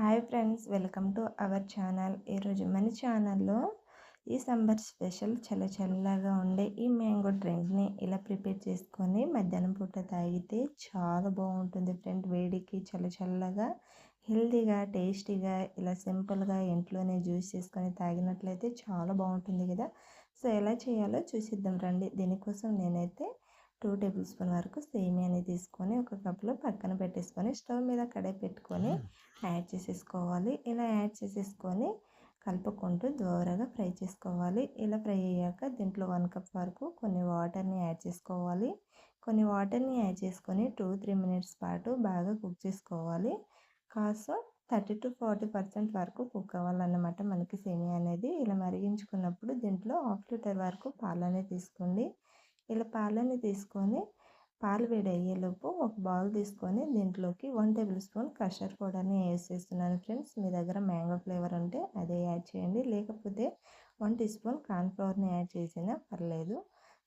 Hi friends welcome to our channel. ఈరోజు మన ఛానల్లో ఈ సమ్మర్ స్పెషల్ చల్ల చల్లగా ఉండే ఈ మ్యాంగో డ్రింక్ని ఇలా ప్రిపేర్ చేసుకొని మధ్యాహ్నం పూట తాగితే చాలా బాగుంటుంది ఫ్రెండ్. వేడికి చల్ల చల్లగా హెల్తీగా టేస్టీగా ఇలా సింపుల్గా ఇంట్లోనే జ్యూస్ చేసుకొని తాగినట్లయితే చాలా బాగుంటుంది కదా. సో ఎలా చేయాలో చూసిద్దాం రండి. దీనికోసం నేనైతే టూ టేబుల్ స్పూన్ వరకు సేమియాని తీసుకొని ఒక కప్లో పక్కన పెట్టేసుకొని స్టవ్ మీద కడాయి పెట్టుకొని యాడ్ చేసేసుకోవాలి. ఇలా యాడ్ చేసేసుకొని కలుపుకుంటూ దోరగా ఫ్రై చేసుకోవాలి. ఇలా ఫ్రై అయ్యాక దీంట్లో వన్ కప్ వరకు కొన్ని వాటర్ని యాడ్ చేసుకోవాలి. కొన్ని వాటర్ని యాడ్ చేసుకొని టూ త్రీ మినిట్స్ పాటు బాగా కుక్ చేసుకోవాలి. కాస్త థర్టీ టు ఫార్టీ పర్సెంట్ వరకు కుక్ అవ్వాలన్నమాట మనకి సేమియా అనేది. ఇలా మరిగించుకున్నప్పుడు దీంట్లో హాఫ్ లీటర్ వరకు పాలనే తీసుకోండి. ఇలా పాలని తీసుకొని పాలు వేడి అయ్యేలోపు ఒక బౌల్ తీసుకొని దీంట్లోకి వన్ టేబుల్ స్పూన్ కషర్ పౌడర్ని వేసేస్తున్నాను ఫ్రెండ్స్. మీ దగ్గర మ్యాంగో ఫ్లేవర్ ఉంటే అదే యాడ్ చేయండి. లేకపోతే వన్ టీ స్పూన్ కార్న్ఫ్లవర్ని యాడ్ చేసినా పర్లేదు.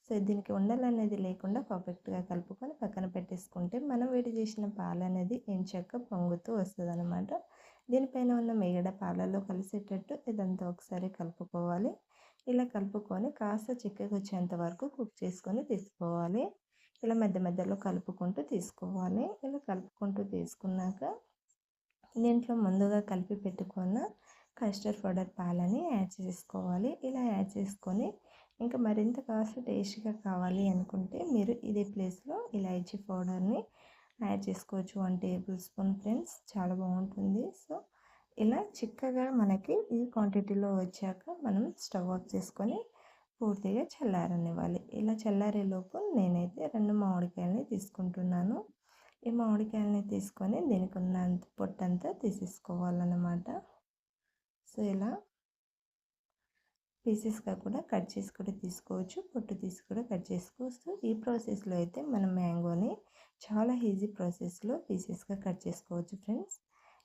సో దీనికి ఉండలు అనేది లేకుండా పర్ఫెక్ట్గా కలుపుకొని పక్కన పెట్టేసుకుంటే మనం వేడి చేసిన పాలు అనేది ఎంచక్క పొంగుతూ వస్తుంది అనమాట దీనిపైన ఉన్న మిగడ పాలలో కలిసేటట్టు ఇదంతా ఒకసారి కలుపుకోవాలి. ఇలా కలుపుకొని కాస్త చిక్కగా వచ్చేంత వరకు కుక్ చేసుకొని తీసుకోవాలి. ఇలా మధ్య మధ్యలో కలుపుకుంటూ తీసుకోవాలి. ఇలా కలుపుకుంటూ తీసుకున్నాక దీంట్లో ముందుగా కలిపి పెట్టుకున్న కస్టర్డ్ పౌడర్ పాలని యాడ్ చేసుకోవాలి. ఇలా యాడ్ చేసుకొని ఇంకా మరింత కాస్త టేస్ట్గా కావాలి అనుకుంటే మీరు ఇదే ప్లేస్లో ఇలాచీ పౌడర్ని యాడ్ చేసుకోవచ్చు. One tablespoon friends. చాలా బాగుంటుంది. సో ఇలా చిక్కగా మనకి ఈ క్వాంటిటీలో వచ్చాక మనం స్టవ్ ఆఫ్ చేసుకొని పూర్తిగా చల్లారనివ్వాలి. ఇలా చల్లారేలోపు నేనైతే రెండు మామిడికాయలని తీసుకుంటున్నాను. ఈ మామిడికాయలని తీసుకొని దీనికి ఉన్న పొట్టంతా తీసేసుకోవాలన్నమాట. సో ఇలా పీసెస్గా కూడా కట్ చేసి కూడా తీసుకోవచ్చు పొట్టు తీసి కూడా కట్ చేసుకోవచ్చు. ఈ ప్రాసెస్లో అయితే మనం మ్యాంగోని చాలా ఈజీ ప్రాసెస్లో పీసెస్గా కట్ చేసుకోవచ్చు ఫ్రెండ్స్.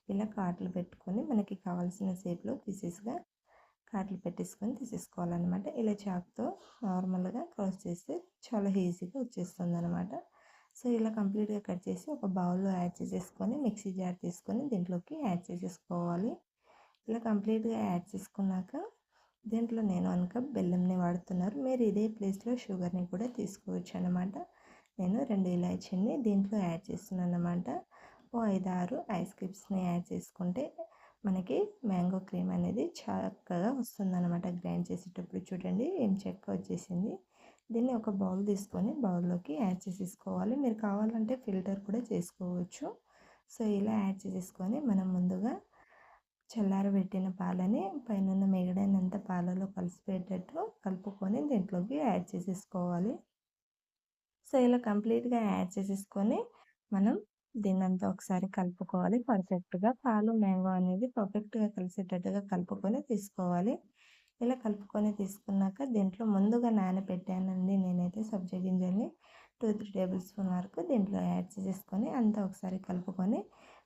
ఇలా కాట్లు పెట్టుకొని మనకి కావాల్సిన షేప్లో పీసెస్గా కాట్లు పెట్టేసుకొని తీసేసుకోవాలన్నమాట. ఇలా చాక్తో నార్మల్గా క్రాస్ చేస్తే చాలా ఈజీగా వచ్చేస్తుంది అనమాట సో ఇలా కంప్లీట్గా కట్ చేసి ఒక బౌల్లో యాడ్ చేసేసుకొని మిక్సీ జార్ తీసుకొని దీంట్లోకి యాడ్ చేసేసుకోవాలి. ఇలా కంప్లీట్గా యాడ్ చేసుకున్నాక దీంట్లో నేను వన్ కప్ బెల్లంని వాడుతున్నారు. మీరు ఇదే ప్లేస్లో షుగర్ని కూడా తీసుకోవచ్చు అనమాట నేను రెండు ఇలాచీని దీంట్లో యాడ్ చేస్తున్నాను అనమాట ఓ ఐదు ఆరు ఐస్ క్యూబ్స్ని యాడ్ చేసుకుంటే మనకి మ్యాంగో క్రీమ్ అనేది చక్కగా వస్తుందన్నమాట. గ్రైండ్ చేసేటప్పుడు చూడండి ఏం చెక్క వచ్చేసింది. దీన్ని ఒక బౌల్ తీసుకొని బౌల్లోకి యాడ్ చేసేసుకోవాలి. మీరు కావాలంటే ఫిల్టర్ కూడా చేసుకోవచ్చు. సో ఇలా యాడ్ చేసేసుకొని మనం ముందుగా చల్లారబెట్టిన పాలని పైన మిగడైనంత పాలలో కలిసిపోయేటట్టు కలుపుకొని దీంట్లోకి యాడ్ చేసేసుకోవాలి. సో ఇలా కంప్లీట్గా యాడ్ చేసేసుకొని మనం దీన్నంతా ఒకసారి కలుపుకోవాలి. పర్ఫెక్ట్గా పాలు మ్యాంగో అనేది పర్ఫెక్ట్గా కలిసేటట్టుగా కలుపుకొని తీసుకోవాలి. ఇలా కలుపుకొని తీసుకున్నాక దీంట్లో ముందుగా నానబెట్టానండి నేనైతే సబ్జా గింజల్ని. టూ త్రీ టేబుల్ స్పూన్ వరకు దీంట్లో యాడ్ చేసేసుకొని అంతా ఒకసారి కలుపుకొని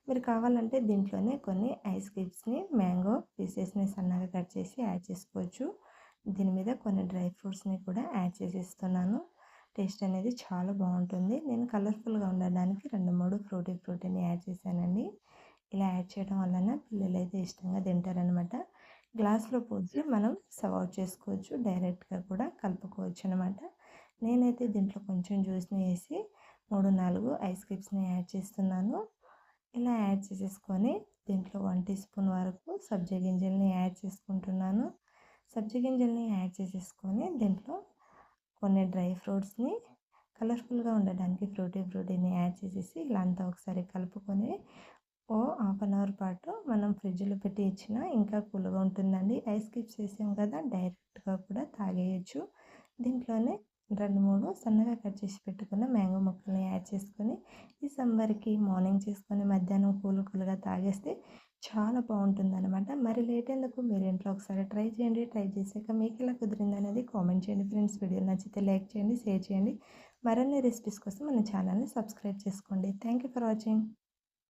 మీరు కావాలంటే దీంట్లోనే కొన్ని ఐస్ క్యూబ్స్ని మ్యాంగో పీసెస్ని సన్నగా కట్ చేసి యాడ్ చేసుకోవచ్చు. దీని మీద కొన్ని డ్రై ఫ్రూట్స్ని కూడా యాడ్ చేసేస్తున్నాను. టేస్ట్ అనేది చాలా బాగుంటుంది. నేను కలర్ఫుల్గా ఉండడానికి రెండు మూడు ఫ్రూటీ ఫ్రూటీని యాడ్ చేశానండి. ఇలా యాడ్ చేయడం వలన పిల్లలు అయితే ఇష్టంగా తింటారనమాట గ్లాస్లో పోసి మనం సర్వ్ చేసుకోవచ్చు. డైరెక్ట్గా కూడా కలుపుకోవచ్చు అనమాట నేనైతే దీంట్లో కొంచెం జ్యూస్ని వేసి మూడు నాలుగు ఐస్ క్రీమ్స్ని యాడ్ చేస్తున్నాను. ఇలా యాడ్ చేసేసుకొని దీంట్లో వన్ టీ స్పూన్ వరకు సబ్జా గింజల్ని యాడ్ చేసుకుంటున్నాను. సబ్జా గింజల్ని యాడ్ చేసేసుకొని దీంట్లో కొన్ని డ్రై ఫ్రూట్స్ని కలర్ఫుల్గా ఉండడానికి ఫ్రూటీ ఫ్రూటీని యాడ్ చేసేసి ఇలా అంతా ఒకసారి కలుపుకొని ఓ హాఫ్ అన్ అవర్ పాటు మనం ఫ్రిడ్జ్లో పెట్టి ఇచ్చిన ఇంకా కూల్గా ఉంటుందండి. ఐస్ క్యూబ్స్ వేసాం కదా డైరెక్ట్గా కూడా తాగేయచ్చు. దీంట్లోనే రెండు మూడు సన్నగా కట్ చేసి పెట్టుకున్న మ్యాంగో ముక్కల్ని యాడ్ చేసుకొని ఈ సమ్మర్కి మార్నింగ్ చేసుకొని మధ్యాహ్నం కూల్ కూల్గా తాగేస్తే చాలా బాగుంటుంది అనమాట మరి లేట్ ఎందుకు మీరు ఇంట్లో ఒకసారి ట్రై చేయండి. ట్రై చేశాక మీకు ఎలా కుదిరింది అనేది కామెంట్ చేయండి ఫ్రెండ్స్. వీడియో నచ్చితే లైక్ చేయండి షేర్ చేయండి. మరిన్ని రెసిపీస్ కోసం మన ఛానల్ని సబ్స్క్రైబ్ చేసుకోండి. Thank you for watching.